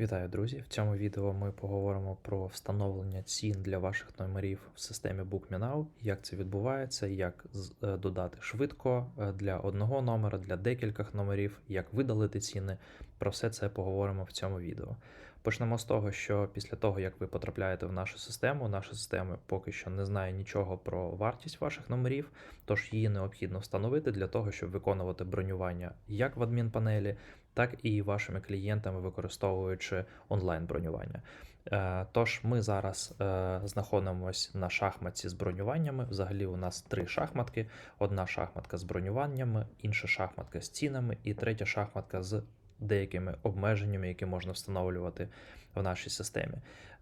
Вітаю, друзі! В цьому відео ми поговоримо про встановлення цін для ваших номерів в системі BookMeNow, як це відбувається, як е, додати швидко е, для одного номера, для декількох номерів, як видалити ціни. Про все це поговоримо в цьому відео. Почнемо з того, що після того, як ви потрапляєте в нашу систему, наша система поки що не знає нічого про вартість ваших номерів, тож її необхідно встановити для того, щоб виконувати бронювання як в адмінпанелі, так і вашими клієнтами, використовуючи онлайн-бронювання. Е, Тож ми зараз е, знаходимося на шахматці з бронюваннями. Взагалі, у нас три шахматки: одна шахматка з бронюваннями, інша шахматка з цінами, і третя шахматка з деякими обмеженнями, які можна встановлювати в нашій системі.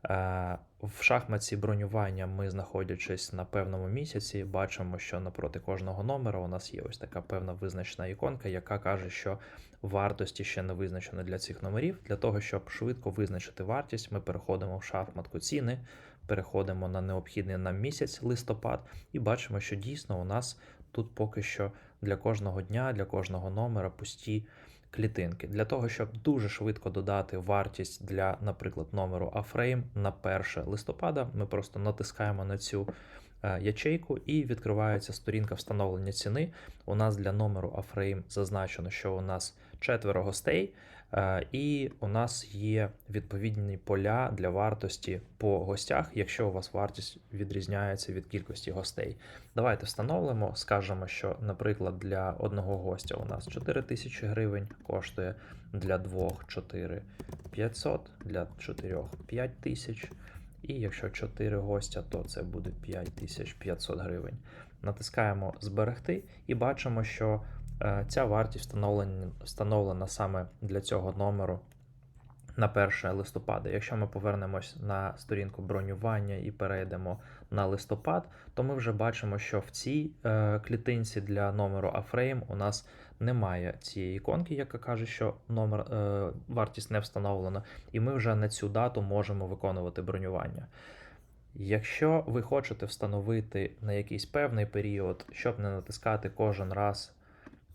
Е, В шахматці бронювання ми, знаходячись на певному місяці, бачимо, що напроти кожного номера у нас є ось така певна визначена іконка, яка каже, що вартості ще не визначено для цих номерів. Для того, щоб швидко визначити вартість, ми переходимо в шахматку ціни, переходимо на необхідний нам місяць листопад, і бачимо, що дійсно у нас тут поки що для кожного дня, для кожного номера пусті клітинки. Для того, щоб дуже швидко додати вартість для, наприклад, номеру A-Frame на 1 листопада, ми просто натискаємо на цю ячейку і відкривається сторінка встановлення ціни. У нас для номеру A-Frame зазначено, що у нас четверо гостей, е, і у нас є відповідні поля для вартості по гостях, якщо у вас вартість відрізняється від кількості гостей. Давайте встановимо, скажемо, що, наприклад, для одного гостя у нас 4 тисячі гривень коштує, для двох 4 500, для чотирьох 5 тисяч. І якщо 4 гостя, то це буде 5500 гривень. Натискаємо зберегти і бачимо, що е, ця вартість встановлена, встановлена саме для цього номеру на 1 листопада. Якщо ми повернемось на сторінку бронювання і перейдемо на листопад, то ми вже бачимо, що в цій е, клітинці для номеру A-Frame у нас немає цієї іконки, яка каже, що номер е, вартість не встановлена, і ми вже на цю дату можемо виконувати бронювання. Якщо ви хочете встановити на якийсь певний період, щоб не натискати кожен раз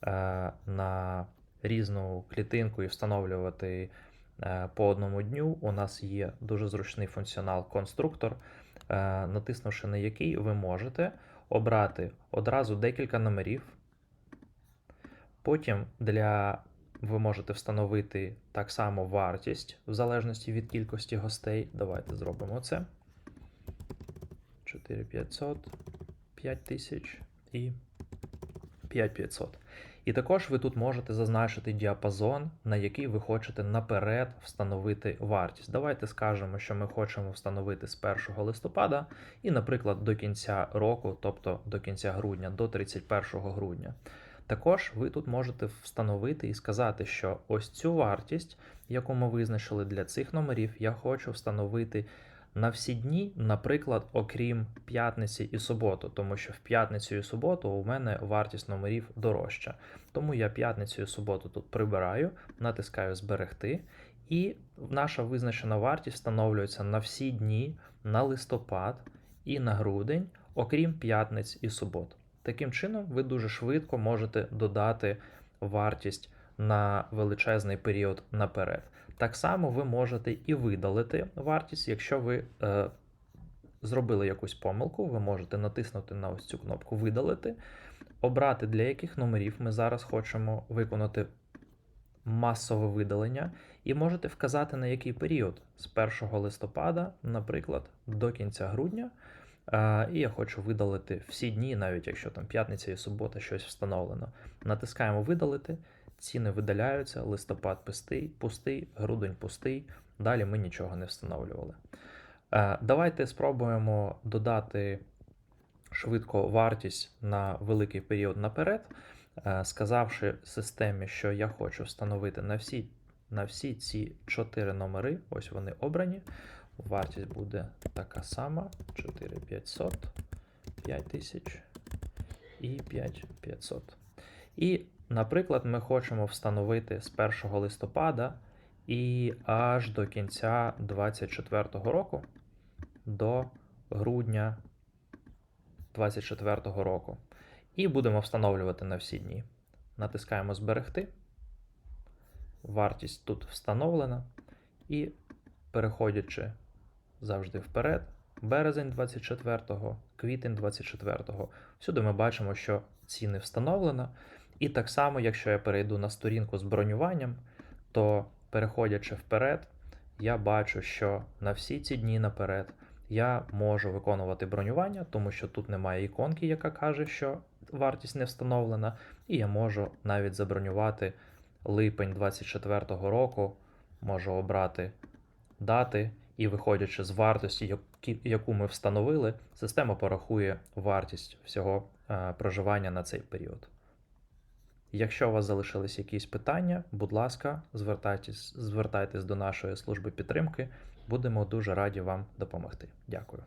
е, на різну клітинку і встановлювати по одному дню, у нас є дуже зручний функціонал конструктор, е, натиснувши на який ви можете обрати одразу декілька номерів. Потім для ви можете встановити так само вартість в залежності від кількості гостей. Давайте зробимо це. 4500, 5000 і 5500. І також ви тут можете зазначити діапазон, на який ви хочете наперед встановити вартість. Давайте скажемо, що ми хочемо встановити з 1 листопада і, наприклад, до кінця року, тобто до кінця грудня, до 31 грудня. Також ви тут можете встановити і сказати, що ось цю вартість, яку ми визначили для цих номерів, я хочу встановити на всі дні, наприклад, окрім п'ятниці і суботу, тому що в п'ятницю і суботу у мене вартість номерів дорожча. Тому я п'ятницю і суботу тут прибираю, натискаю зберегти, і наша визначена вартість встановлюється на всі дні, на листопад і на грудень, окрім п'ятниць і субот. Таким чином, ви дуже швидко можете додати вартість на величезний період наперед. Так само ви можете і видалити вартість, якщо ви е, зробили якусь помилку, ви можете натиснути на ось цю кнопку Видалити, обрати для яких номерів ми зараз хочемо виконати масове видалення, і можете вказати на який період з 1 листопада, наприклад, до кінця грудня. Е, І я хочу видалити всі дні, навіть якщо там п'ятниця і субота щось встановлено. Натискаємо видалити, ціни видаляються, листопад пустий, пустий, грудень пустий. Далі ми нічого не встановлювали. Е, Давайте спробуємо додати швидко вартість на великий період наперед, е, сказавши системі, що я хочу встановити на всі, на всі ці чотири номери, ось вони обрані. Вартість буде така сама: 4500, 5000 і 5500. І, наприклад, ми хочемо встановити з 1 листопада і аж до кінця 2024 року, до грудня 2024 року. І будемо встановлювати на всі дні. Натискаємо Зберегти. Вартість тут встановлена. І переходячи завжди вперед, березень 24-го, квітень 24-го, всюди ми бачимо, що ціни встановлено. І так само, якщо я перейду на сторінку з бронюванням, то переходячи вперед, я бачу, що на всі ці дні наперед я можу виконувати бронювання, тому що тут немає іконки, яка каже, що вартість не встановлена, і я можу навіть забронювати липень 24-го року, можу обрати дати, і виходячи з вартості, яку ми встановили, система порахує вартість всього е, проживання на цей період. Якщо у вас залишились якісь питання, будь ласка, звертайтесь, звертайтесь до нашої служби підтримки. Будемо дуже раді вам допомогти. Дякую.